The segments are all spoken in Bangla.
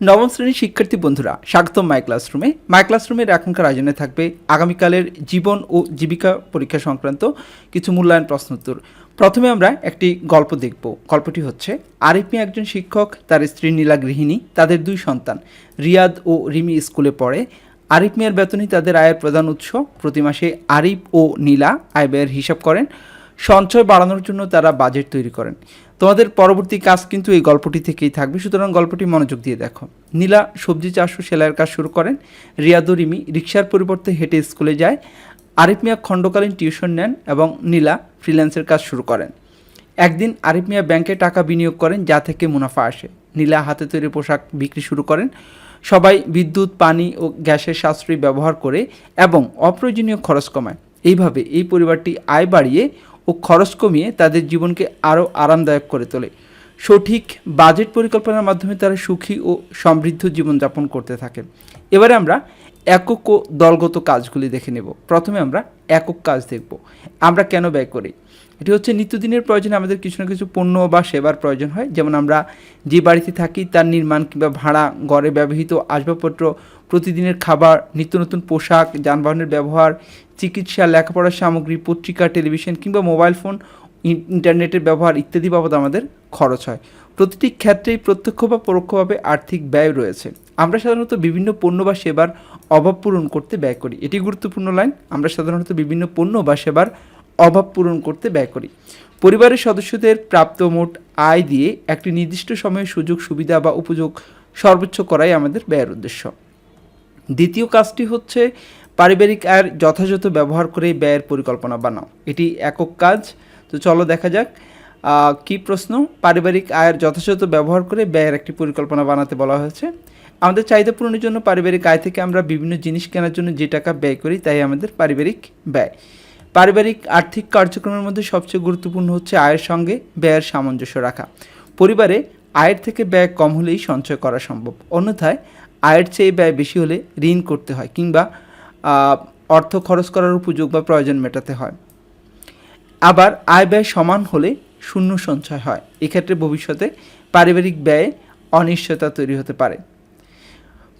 নবম শ্রেণির শিক্ষার্থী বন্ধুরা, স্বাগতম মাই ক্লাসরুমে মাই ক্লাসরুমের এখনকার আয়োজনে থাকবে আগামীকালের জীবন ও জীবিকা পরীক্ষা সংক্রান্ত কিছু মূল্যায়ন প্রশ্নোত্তর প্রথমে আমরা একটি গল্প দেখব। গল্পটি হচ্ছে, আরিফ মিয়া একজন শিক্ষক, তার স্ত্রী নীলা গৃহিণী, তাদের দুই সন্তান। রিয়াদ ও রিমি স্কুলে পড়ে। আরিফ মিয়ার বেতনই তাদের আয়ের প্রধান উৎস। প্রতি মাসে আরিফ ও নীলা আয় ব্যয়ের হিসাব করেন। সঞ্চয় বাড়ানোর জন্য তারা বাজেট তৈরি করেন। তোমাদের পরবর্তী কাজ কিন্তু এই গল্পটি থেকেই থাকবে। সুতরাং গল্পটি মনোযোগ দিয়ে দেখো। নীলা সবজি চাষ ও সেলাইয়ের কাজ শুরু করেন। রিয়াদু রিমি রিক্সার পরিবর্তে হেঁটে স্কুলে যায়। আরিফ মিয়া খণ্ডকালীন টিউশন নেন এবং নীলা ফ্রিল্যান্সের কাজ শুরু করেন। একদিন আরিফ মিয়া ব্যাংকে টাকা বিনিয়োগ করেন, যা থেকে মুনাফা আসে। নীলা হাতে তৈরি পোশাক বিক্রি শুরু করেন। সবাই বিদ্যুৎ, পানি ও গ্যাসের সাশ্রয়ী ব্যবহার করে এবং অপ্রয়োজনীয় খরচ কমায়। এইভাবে এই পরিবারটি আয় বাড়িয়ে ও খরচ কমিয়ে তাদের জীবনকে আরও আরামদায়ক করে তোলে। সঠিক বাজেট পরিকল্পনার মাধ্যমে তারা সুখী ও সমৃদ্ধ জীবনযাপন করতে থাকে এবারে আমরা একক দলগত কাজগুলি দেখে নেব। প্রথমে আমরা একক কাজ দেখব। আমরা কেন ব্যয় করি? এটি হচ্ছে নিত্যদিনের প্রয়োজনে আমাদের কিছু না কিছু পণ্য বা সেবার প্রয়োজন হয়। যেমন আমরা যে বাড়িতে থাকি, তার নির্মাণ কিংবা ভাড়া, ঘরে ব্যবহৃত আসবাবপত্র, প্রতিদিনের খাবার, নিত্য নতুন পোশাক, যানবাহনের ব্যবহার, চিকিৎসা, লেখাপড়ার সামগ্রী, পত্রিকা, টেলিভিশন কিংবা মোবাইল ফোন ইন্টারনেটের ব্যবহার ইত্যাদি বাবদ আমাদের খরচ হয়। প্রতিটি ক্ষেত্রেই প্রত্যক্ষ বা পরোক্ষভাবে আর্থিক ব্যয় রয়েছে। আমরা সাধারণত বিভিন্ন পণ্য বা সেবার অভাব পূরণ করতে ব্যয় করি। এটি গুরুত্বপূর্ণ লাইন। আমরা সাধারণত বিভিন্ন পণ্য বা সেবার অভাব পূরণ করতে ব্যয় করি। পরিবারের সদস্যদের প্রাপ্ত মোট আয় দিয়ে একটি নির্দিষ্ট সময়ে সুযোগ, সুবিধা বা উপযোগ সর্বোচ্চ করাই আমাদের ব্যয়ের উদ্দেশ্য। দ্বিতীয় কাজটি হচ্ছে পারিবারিক আয়ের যথাযথ ব্যবহার করে ব্যয়ের পরিকল্পনা বানাও। এটি একক কাজ। তো চলো দেখা যাক কি প্রশ্ন? পারিবারিক আয়ের যথাযথ ব্যবহার করে ব্যয়ের একটি পরিকল্পনা বানাতে বলা হয়েছে। আমাদের চাহিদা পূরণের জন্য পারিবারিক আয় থেকে আমরা বিভিন্ন জিনিস কেনার জন্য যে টাকা ব্যয় করি, তাই আমাদের পারিবারিক ব্যয়। পারিবারিক আর্থিক কার্যক্রমের মধ্যে সবচেয়ে গুরুত্বপূর্ণ হচ্ছে আয়ের সঙ্গে ব্যয়ের সামঞ্জস্য রাখা। পরিবারে আয়ের থেকে ব্যয় কম হলেই সঞ্চয় করা সম্ভব। অন্যথায় আয়ের চেয়ে ব্যয় বেশি হলে ঋণ করতে হয় কিংবা অর্থ খরচ করার উপযোগ বা প্রয়োজন মেটাতে হয়। আবার আয় ব্যয় সমান হলে শূন্য সঞ্চয় হয়। এক্ষেত্রে ভবিষ্যতে পারিবারিক ব্যয়ে অনিশ্চয়তা তৈরি হতে পারে।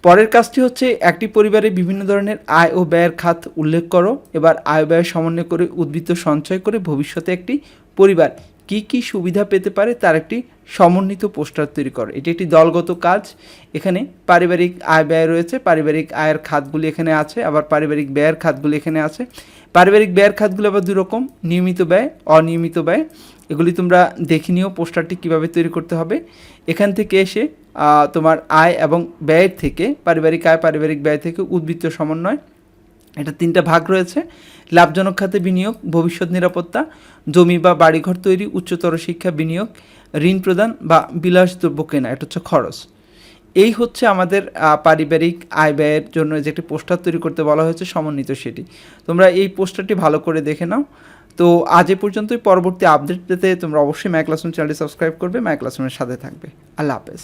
পরের কাজটি হচ্ছে একটি পরিবারে বিভিন্ন ধরনের আয় ও ব্যয়ের খাত উল্লেখ করো। এবার আয় ব্যয় সমন্বয় করে উদ্বৃত্ত সঞ্চয় করে ভবিষ্যতে একটি পরিবার কি কি সুবিধা পেতে পারে তার একটি সমন্বিত পোস্টার তৈরি করো। এটি একটি দলগত কাজ। এখানে পারিবারিক আয় ব্যয় রয়েছে। পারিবারিক আয়ের খাতগুলি এখানে আছে, আবার পারিবারিক ব্যয়ের খাতগুলি এখানে আছে। পারিবারিক ব্যয়ের খাতগুলো আবার দুরকম নিয়মিত ব্যয়, অনিয়মিত ব্যয়। এগুলি তোমরা দেখে নিও পোস্টারটি কীভাবে তৈরি করতে হবে। এখান থেকে এসে তোমার আয় এবং ব্যয়ের থেকে, পারিবারিক আয়, পারিবারিক ব্যয় থেকে উদ্বৃত্ত সমন্বয়। এটা তিনটা ভাগ রয়েছে। লাভজনক খাতে বিনিয়োগ, ভবিষ্যৎ নিরাপত্তা, জমি বা বাড়িঘর তৈরি, উচ্চতর শিক্ষা বিনিয়োগ, ঋণ প্রদান বা বিলাসদ্রব্য কেনা, এটা হচ্ছে খরচ। এই হচ্ছে আমাদের পারিবারিক আয় ব্যয়ের জন্য যে একটি পোস্টার তৈরি করতে বলা হয়েছে, সমন্বিত সেটি। তোমরা এই পোস্টারটি ভালো করে দেখে নাও। তো আজ এ পর্যন্তই। পরবর্তী আপডেট পেতে তোমরা অবশ্যই ম্যাক ক্লাসরুম চ্যানেলটি সাবস্ক্রাইব করবে। ম্যাক ক্লাসরুমের সাথে থাকবে। আল্লাহ হাফেজ।